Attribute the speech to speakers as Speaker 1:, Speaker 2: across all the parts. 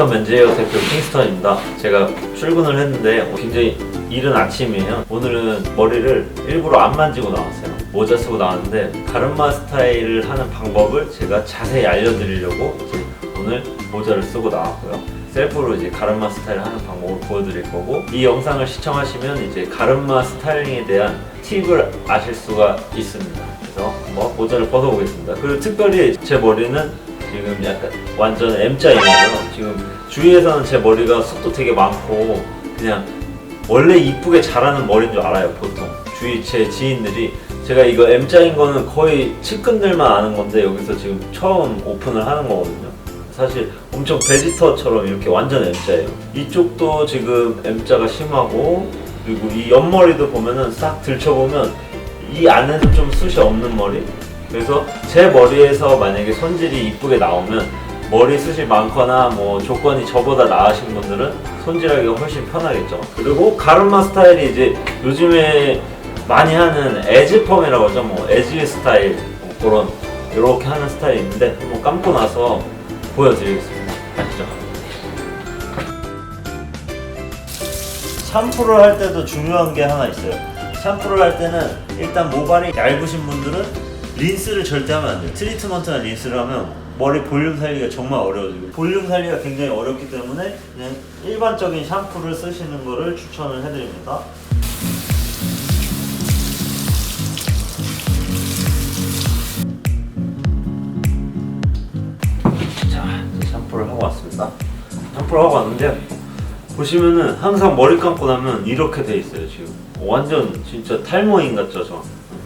Speaker 1: 킹스턴 맨즈헤어 대표 킹스턴입니다. 제가 출근을 했는데 굉장히 이른 아침이에요. 오늘은 머리를 일부러 안 만지고 나왔어요. 모자 쓰고 나왔는데 가르마 스타일을 하는 방법을 제가 자세히 알려드리려고 이제 오늘 모자를 쓰고 나왔고요. 셀프로 이제 가르마 스타일 하는 방법을 보여드릴 거고 이 영상을 시청하시면 이제 가르마 스타일링에 대한 팁을 아실 수가 있습니다. 그래서 한번 모자를 벗어보겠습니다. 그리고 특별히 제 머리는 지금 약간 완전 M자이고요. 지금 주위에서는 제 머리가 숱도 되게 많고 그냥 원래 이쁘게 자라는 머리인 줄 알아요 보통. 주위 제 지인들이. 제가 이거 M자인 거는 거의 측근들만 아는 건데 여기서 지금 처음 오픈을 하는 거거든요. 사실 엄청 베지터처럼 이렇게 완전 M자예요. 이쪽도 지금 M자가 심하고 그리고 이 옆머리도 보면은 싹 들춰보면 이 안에도 좀 숱이 없는 머리 그래서 제 머리에서 만약에 손질이 이쁘게 나오면 머리숱이 많거나 뭐 조건이 저보다 나으신 분들은 손질하기가 훨씬 편하겠죠. 그리고 가르마 스타일이 이제 요즘에 많이 하는 에즈펌이라고 하죠. 뭐 에즈 스타일 뭐 그런 이렇게 하는 스타일이 있는데 한번 감고 나서 보여드리겠습니다. 가시죠. 샴푸를 할 때도 중요한 게 하나 있어요. 샴푸를 할 때는 일단 모발이 얇으신 분들은 린스를 절대 하면 안 돼요. 트리트먼트나 린스를 하면 머리 볼륨 살리기가 정말 어려워지고 볼륨 살리기가 굉장히 어렵기 때문에 그냥 일반적인 샴푸를 쓰시는 거를 추천을 해드립니다. 자, 이제 샴푸를 하고 왔습니다. 샴푸를 하고 왔는데 보시면은 항상 머리 감고 나면 이렇게 돼 있어요 지금 완전 진짜 탈모인 같죠 저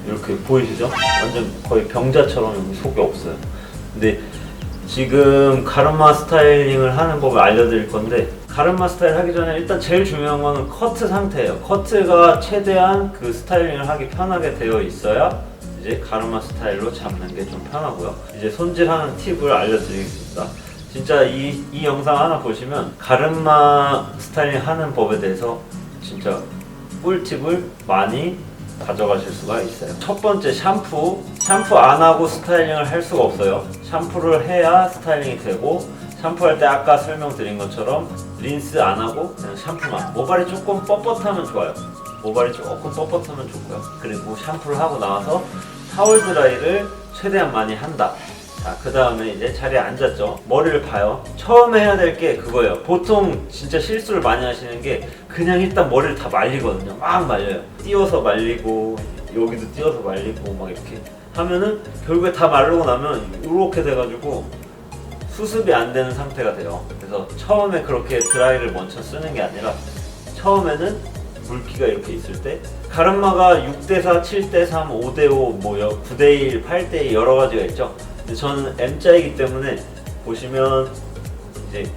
Speaker 1: 이렇게 보이시죠? 완전 거의 병자처럼 여기 속이 없어요. 근데 지금 가르마 스타일링을 하는 법을 알려드릴 건데 가르마 스타일 하기 전에 일단 제일 중요한 거는 커트 상태예요. 커트가 최대한 그 스타일링을 하기 편하게 되어 있어야 이제 가르마 스타일로 잡는 게 좀 편하고요. 이제 손질하는 팁을 알려드리겠습니다. 진짜 이, 이 영상 하나 보시면 가르마 스타일링 하는 법에 대해서 진짜 꿀팁을 많이 가져가실 수가 있어요. 첫 번째 샴푸. 샴푸 안 하고 스타일링을 할 수가 없어요. 샴푸를 해야 스타일링이 되고 샴푸할 때 아까 설명드린 것처럼 린스 안 하고 그냥 샴푸만. 모발이 조금 뻣뻣하면 좋아요. 모발이 조금 뻣뻣하면 좋고요. 그리고 샴푸를 하고 나와서 타월 드라이를 최대한 많이 한다. 자, 그 다음에 이제 자리에 앉았죠. 머리를 봐요. 처음 해야 될 게 그거예요. 보통 진짜 실수를 많이 하시는 게 그냥 일단 머리를 다 말리거든요. 막 말려요. 띄워서 말리고, 여기도 띄워서 말리고, 막 이렇게 하면은 결국에 다 마르고 나면 이렇게 돼가지고 수습이 안 되는 상태가 돼요. 그래서 처음에 그렇게 드라이를 먼저 쓰는 게 아니라 처음에는 물기가 이렇게 있을 때 가르마가 6대4, 7대3, 5대5, 뭐 9대1, 8대2 여러 가지가 있죠. 근데 저는 M자이기 때문에 보시면 이제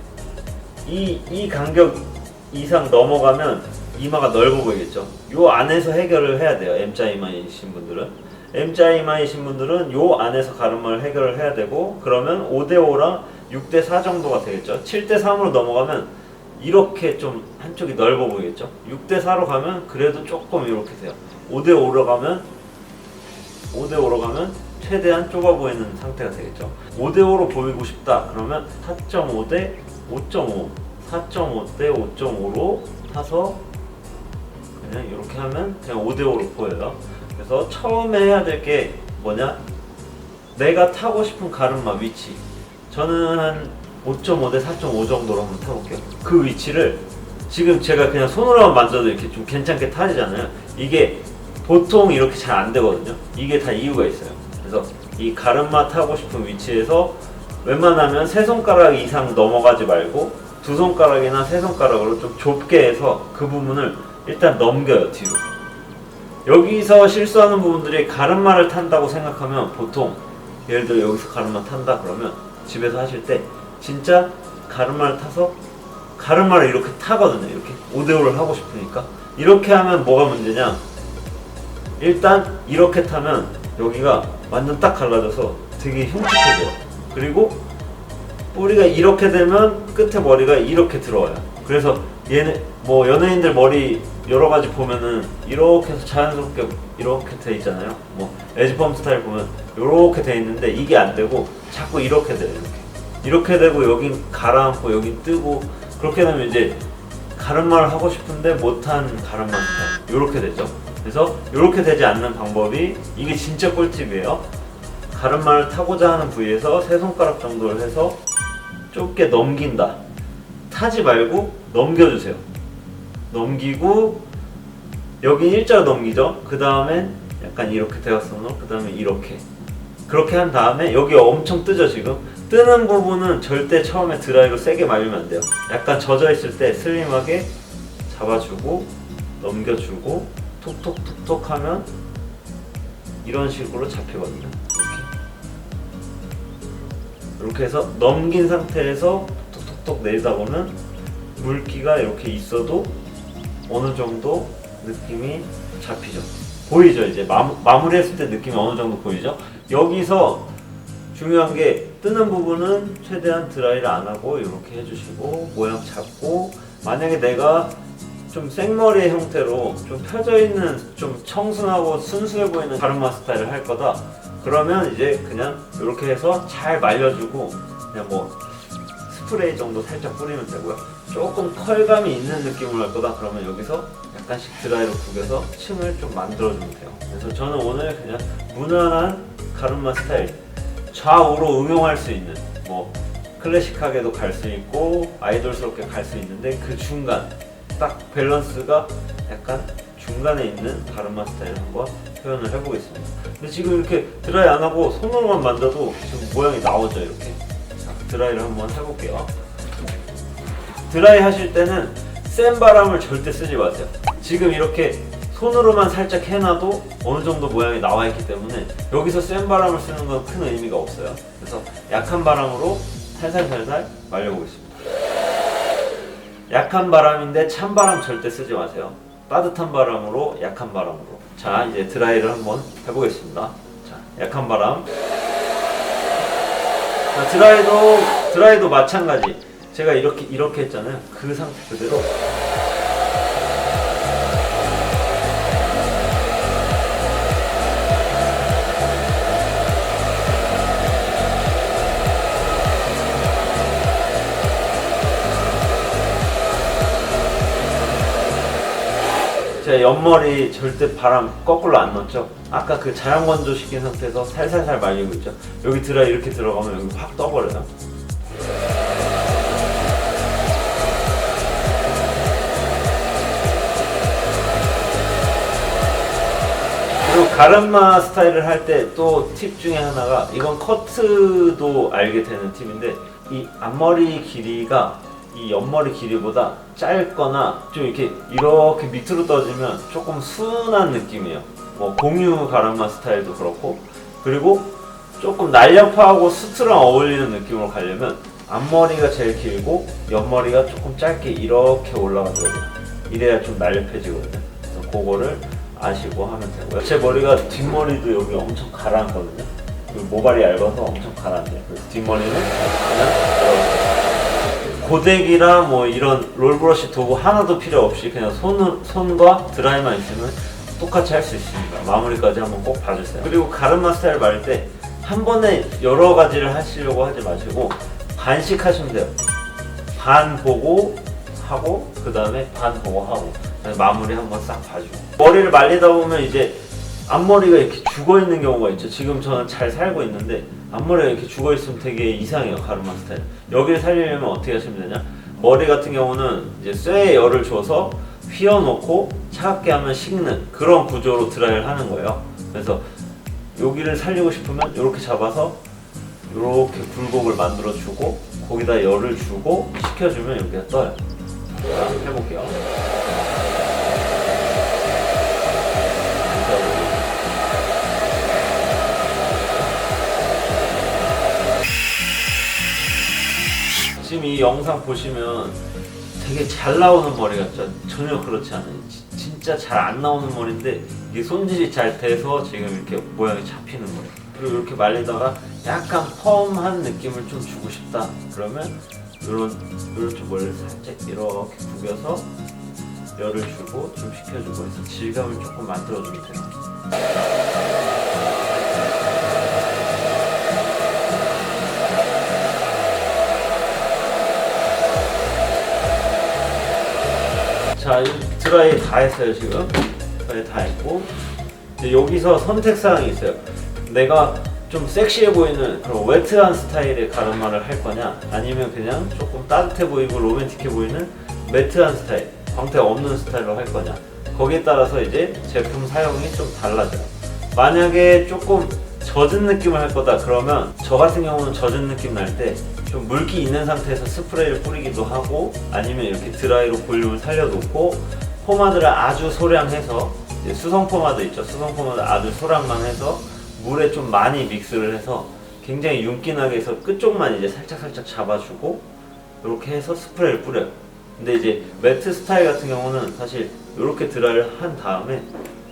Speaker 1: 이, 이 간격 이상 넘어가면 이마가 넓어 보이겠죠. 요 안에서 해결을 해야 돼요. M자 이마이신 분들은. M자 이마이신 분들은 요 안에서 가르마를 해결을 해야 되고 그러면 5대5랑 6대4 정도가 되겠죠. 7대3으로 넘어가면 이렇게 좀 한쪽이 넓어 보이겠죠. 6대4로 가면 그래도 조금 이렇게 돼요. 5대5로 가면 5대5로 가면 최대한 좁아 보이는 상태가 되겠죠. 5대5로 보이고 싶다. 그러면 4.5 대 5.5, 4.5 대 5.5로 타서 그냥 이렇게 하면 그냥 5대5로 보여요. 그래서 처음에 해야 될 게 뭐냐? 내가 타고 싶은 가르마 위치. 저는 한 5.5 대 4.5 정도로 한번 타볼게요. 그 위치를 지금 제가 그냥 손으로만 만져도 이렇게 좀 괜찮게 타지잖아요. 이게 보통 이렇게 잘 안 되거든요. 이게 다 이유가 있어요. 그래서 이 가르마 타고 싶은 위치에서 웬만하면 세 손가락 이상 넘어가지 말고 두 손가락이나 세 손가락으로 좀 좁게 해서 그 부분을 일단 넘겨요 뒤로. 여기서 실수하는 부분들이 가르마를 탄다고 생각하면 보통 예를 들어 여기서 가르마 탄다 그러면 집에서 하실 때 진짜 가르마를 타서 가르마를 이렇게 타거든요. 이렇게 5대5를 하고 싶으니까. 이렇게 하면 뭐가 문제냐? 일단 이렇게 타면 여기가 완전 딱 갈라져서 되게 흉측해져요 그리고 뿌리가 이렇게 되면 끝에 머리가 이렇게 들어와요. 그래서 얘네 뭐 연예인들 머리 여러 가지 보면은 이렇게 해서 자연스럽게 이렇게 돼 있잖아요. 뭐 에즈펌 스타일 보면 이렇게 돼 있는데 이게 안 되고 자꾸 이렇게 돼요 이렇게. 이렇게 되고 여긴 가라앉고 여긴 뜨고 그렇게 되면 이제 가르마를 하고 싶은데 못한 가르마 스타일. 이렇게 되죠 그래서 이렇게 되지 않는 방법이 이게 진짜 꿀팁이에요. 가르마를 타고자 하는 부위에서 세 손가락 정도를 해서 좁게 넘긴다. 타지 말고 넘겨주세요. 넘기고 여기 일자로 넘기죠. 그 다음엔 약간 이렇게 대각선으로 그 다음에 이렇게. 그렇게 한 다음에 여기 엄청 뜨죠 지금? 뜨는 부분은 절대 처음에 드라이로 세게 말리면 안 돼요. 약간 젖어 있을 때 슬림하게 잡아주고 넘겨주고 톡톡톡톡 하면 이런 식으로 잡히거든요. 이렇게. 이렇게 해서 넘긴 상태에서 톡톡톡 내리다 보면 물기가 이렇게 있어도 어느 정도 느낌이 잡히죠. 보이죠 이제? 마무, 마무리했을 때 느낌이 어느 정도 보이죠? 여기서 중요한 게 뜨는 부분은 최대한 드라이를 안 하고 이렇게 해주시고 모양 잡고 만약에 내가 좀 생머리의 형태로 좀 펴져 있는 좀 청순하고 순수해 보이는 가르마 스타일을 할 거다. 그러면 이제 그냥 이렇게 해서 잘 말려주고 그냥 뭐 스프레이 정도 살짝 뿌리면 되고요. 조금 컬감이 있는 느낌으로 할 거다. 그러면 여기서 약간씩 드라이로 구겨서 층을 좀 만들어주면 돼요. 그래서 저는 오늘 그냥 무난한 가르마 스타일 좌우로 응용할 수 있는 뭐 클래식하게도 갈 수 있고 아이돌스럽게 갈 수 있는데 그 중간 딱 밸런스가 약간 중간에 있는 가르마 스타일을 한번 표현을 해보겠습니다 근데 지금 이렇게 드라이 안 하고 손으로만 만져도 지금 모양이 나오죠 이렇게 자, 드라이를 한번 해볼게요 드라이 하실 때는 센 바람을 절대 쓰지 마세요 지금 이렇게 손으로만 살짝 해놔도 어느 정도 모양이 나와 있기 때문에 여기서 센 바람을 쓰는 건 큰 의미가 없어요. 그래서 약한 바람으로 살살살살 말려보겠습니다. 약한 바람인데 찬 바람 절대 쓰지 마세요. 따뜻한 바람으로 약한 바람으로. 자 이제 드라이를 한번 해보겠습니다. 자 약한 바람. 자 드라이도 드라이도 마찬가지. 제가 이렇게 이렇게 했잖아요. 그 상태 그대로 제 옆머리 절대 바람 거꾸로 안 넣었죠? 아까 그 자연 건조 시킨 상태에서 살살살 말리고 있죠? 여기 드라이 이렇게 들어가면 여기 확 떠버려요. 그리고 가르마 스타일을 할 때 또 팁 중에 하나가 이건 커트도 알게 되는 팁인데 이 앞머리 길이가 이 옆머리 길이보다 짧거나 좀 이렇게 이렇게 밑으로 떠지면 조금 순한 느낌이에요. 뭐 공유 가르마 스타일도 그렇고 그리고 조금 날렵하고 수트랑 어울리는 느낌으로 가려면 앞머리가 제일 길고 옆머리가 조금 짧게 이렇게 올라가줘야 돼요. 이래야 좀 날렵해지거든요. 그래서 그거를 아시고 하면 되고요. 제 머리가 뒷머리도 여기 엄청 가라앉거든요. 모발이 얇아서 엄청 가라앉아요. 그래서 뒷머리는 그냥 이렇게 고데기랑 뭐 이런 롤브러쉬 도구 하나도 필요 없이 그냥 손, 손과 드라이만 있으면 똑같이 할 수 있습니다. 마무리까지 한번 꼭 봐주세요. 그리고 가르마 스타일 말릴 때 한 번에 여러 가지를 하시려고 하지 마시고 반씩 하시면 돼요. 반 보고 하고 그 다음에 반 보고 하고 마무리 한번 싹 봐주고 머리를 말리다 보면 이제 앞머리가 이렇게 죽어 있는 경우가 있죠. 지금 저는 잘 살고 있는데 앞머리가 이렇게 죽어 있으면 되게 이상해요 가르마 스타일. 여기를 살리려면 어떻게 하시면 되냐? 머리 같은 경우는 이제 쇠에 열을 줘서 휘어놓고 차갑게 하면 식는 그런 구조로 드라이를 하는 거예요. 그래서 여기를 살리고 싶으면 이렇게 잡아서 이렇게 굴곡을 만들어 주고 거기다 열을 주고 식혀주면 이렇게 떠요. 자, 해볼게요. 지금 이 영상 보시면 되게 잘 나오는 머리 같죠? 전혀 그렇지 않아요. 지- 진짜 잘 안 나오는 머리인데 이게 손질이 잘 돼서 지금 이렇게 모양이 잡히는 거예요. 그리고 이렇게 말리다가 약간 펌한 느낌을 좀 주고 싶다. 그러면 이런 이렇게 머리를 살짝 이렇게 구겨서 열을 주고 좀 식혀주고 해서 질감을 조금 만들어주면 돼요. 자, 이 드라이 다 했어요 지금. 드라이 다 했고 이제 여기서 선택 사항이 있어요. 내가 좀 섹시해 보이는 그런 웨트한 스타일의 가르마를 할 거냐, 아니면 그냥 조금 따뜻해 보이고 로맨틱해 보이는 매트한 스타일, 광택 없는 스타일로 할 거냐. 거기에 따라서 이제 제품 사용이 좀 달라져요. 만약에 조금 젖은 느낌을 할 거다 그러면 저 같은 경우는 젖은 느낌 날 때 좀 물기 있는 상태에서 스프레이를 뿌리기도 하고 아니면 이렇게 드라이로 볼륨을 살려놓고 포마드를 아주 소량해서 수성 포마드 있죠. 수성 포마드 아주 소량만 해서 물에 좀 많이 믹스를 해서 굉장히 윤기나게 해서 끝쪽만 이제 살짝 살짝 잡아주고 이렇게 해서 스프레이를 뿌려요. 근데 이제 매트 스타일 같은 경우는 사실 이렇게 드라이를 한 다음에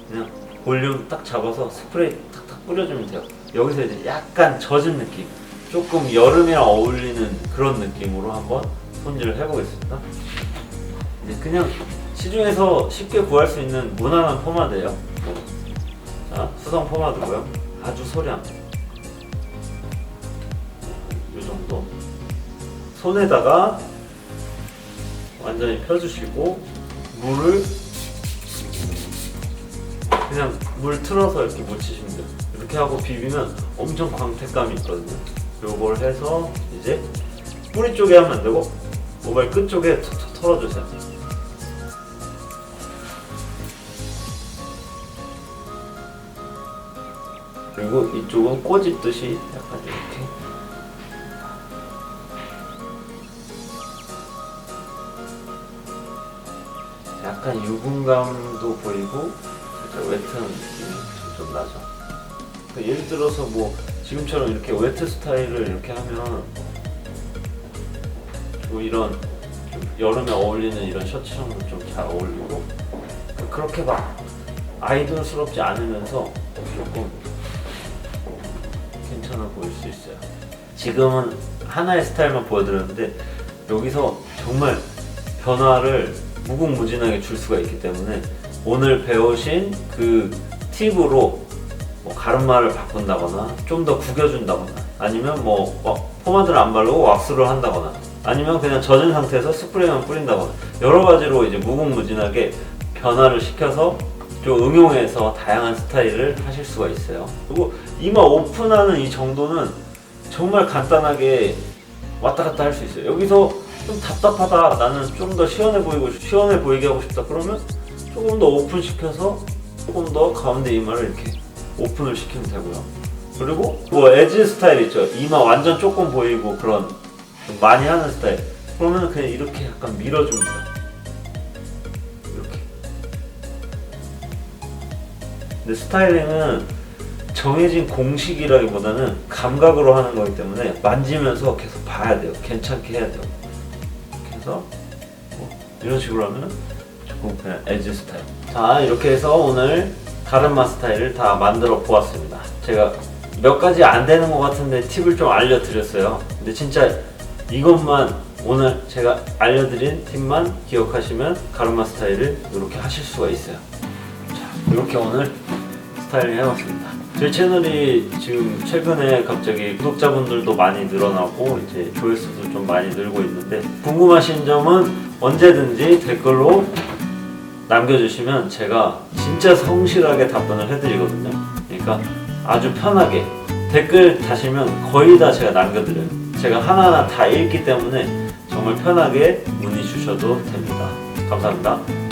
Speaker 1: 그냥 볼륨 딱 잡아서 스프레이 탁탁 뿌려주면 돼요. 여기서 이제 약간 젖은 느낌, 조금 여름이랑 어울리는 그런 느낌으로 한번 손질을 해보겠습니다. 그냥 시중에서 쉽게 구할 수 있는 무난한 포마드예요. 자, 수성 포마드고요. 아주 소량. 이 정도. 손에다가 완전히 펴주시고 물을 그냥 물 틀어서 이렇게 묻히시면 돼요. 이렇게 하고 비비면 엄청 광택감이 있거든요. 요걸 해서 이제 뿌리 쪽에 하면 안 되고 모발 끝 쪽에 툭툭 털어주세요. 그리고 이쪽은 꼬집듯이 약간 이렇게 약간 유분감도 보이고 살짝 웨트한 느낌이 좀 나죠. 그러니까 예를 들어서 뭐 지금처럼 이렇게 웨트 스타일을 이렇게 하면 뭐 이런 좀 여름에 어울리는 이런 셔츠랑도 좀 잘 어울리고 그러니까 그렇게 막 아이돌스럽지 않으면서 조금 괜찮아 보일 수 있어요. 지금은 하나의 스타일만 보여드렸는데 여기서 정말 변화를 무궁무진하게 줄 수가 있기 때문에 오늘 배우신 그 팁으로 뭐 가르마를 바꾼다거나 좀 더 구겨준다거나 아니면 뭐 와- 포마드를 안 바르고 왁스를 한다거나 아니면 그냥 젖은 상태에서 스프레이만 뿌린다거나 여러 가지로 이제 무궁무진하게 변화를 시켜서 좀 응용해서 다양한 스타일을 하실 수가 있어요. 그리고 이마 오픈하는 이 정도는 정말 간단하게 왔다 갔다 할 수 있어요. 여기서 좀 답답하다. 나는 좀 더 시원해 보이고 시원해 보이게 하고 싶다. 그러면 조금 더 오픈 시켜서 조금 더 가운데 이마를 이렇게 오픈을 시키면 되고요. 그리고 뭐 에지 스타일 있죠. 이마 완전 조금 보이고 그런 좀 많이 하는 스타일. 그러면 그냥 이렇게 약간 돼요. 이렇게. 근데 스타일링은 정해진 공식이라기보다는 감각으로 하는 거기 때문에 만지면서 계속 봐야 돼요. 괜찮게 해야 돼요. 그래서 뭐 이런 식으로 하면 조금 그냥 에지 스타일. 자 이렇게 해서 오늘 가르마 스타일을 다 만들어 보았습니다. 제가 몇 가지 안 되는 것 같은데 팁을 좀 알려드렸어요. 근데 진짜 이것만 오늘 제가 알려드린 팁만 기억하시면 가르마 스타일을 이렇게 하실 수가 있어요. 자 이렇게 오늘 스타일링 해봤습니다. 제 채널이 지금 최근에 갑자기 구독자분들도 많이 늘어나고 이제 조회수도 좀 많이 늘고 있는데 궁금하신 점은 언제든지 댓글로 남겨주시면 제가 진짜 성실하게 답변을 해드리거든요. 그러니까 아주 편하게 댓글 다시면 거의 다 제가 남겨드려요. 제가 하나하나 다 읽기 때문에 정말 편하게 문의 주셔도 됩니다. 감사합니다.